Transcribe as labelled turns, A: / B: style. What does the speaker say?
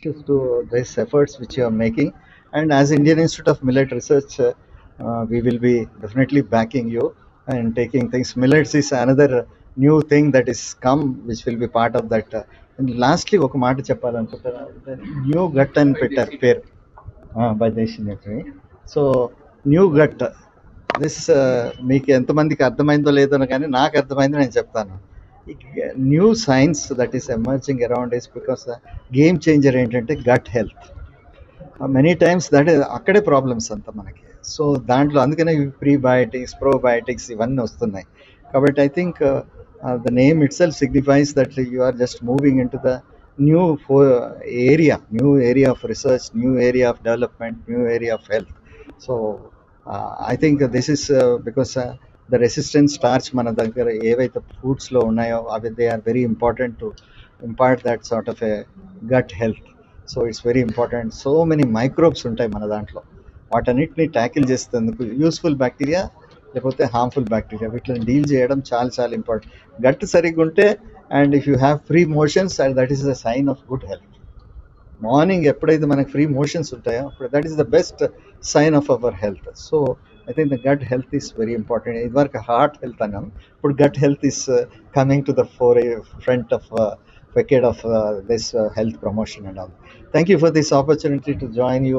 A: to these efforts which you are making. And as Indian Institute of Millet Research, uh, we will be definitely backing you and taking things. Millets is another new thing that is come, which will be part of that. Uh, and lastly, ఒక మాట చెప్పాలనుకుంటున్నాను new gut అని పెట్టారు పేరు by దేశీ so new gut this మీకు ఎంతమందికి అర్థమైందో లేదో కానీ నాకు అర్థమైందో నేను చెప్తాను new science that is emerging around is because game changer ఏంటంటే gut health many times that అక్కడే ప్రాబ్లమ్స్ అంతా మనకి సో దాంట్లో అందుకనే ప్రీబయోటిక్స్ ప్రోబయోటిక్స్ ఇవన్నీ వస్తున్నాయి కాబట్టి I think the name itself signifies that you are just moving into the new for area new area of research new area of development new area of health so I think this is because the resistance starch మన దగ్గర ఏవైతే ఫుడ్స్లో ఉన్నాయో అవి they are very important to impart that sort of a gut health so it's very important so many microbes ఉంటాయి మన దాంట్లో. వాటన్నిటిని ట్యాకిల్ చేసేందుకు యూస్ఫుల్ బ్యాక్టీరియా లేకపోతే హార్మ్ఫుల్ బ్యాక్టీరియా వీటిని డీల్ చేయడం చాలా చాలా ఇంపార్టెంట్ గట్ సరిగ్గా ఉంటే and if you have free motions and that is the sign of good health morning ఎప్పుడైతే మనకి ఫ్రీ మోషన్స్ ఉంటాయో అప్పుడు that is the best sign of our health so I think the gut health is very important. Idvarka heart health anam, but gut health is uh, coming to the fore, uh, front of uh, facade of uh, this uh, health promotion and all. Thank you for this opportunity to join you.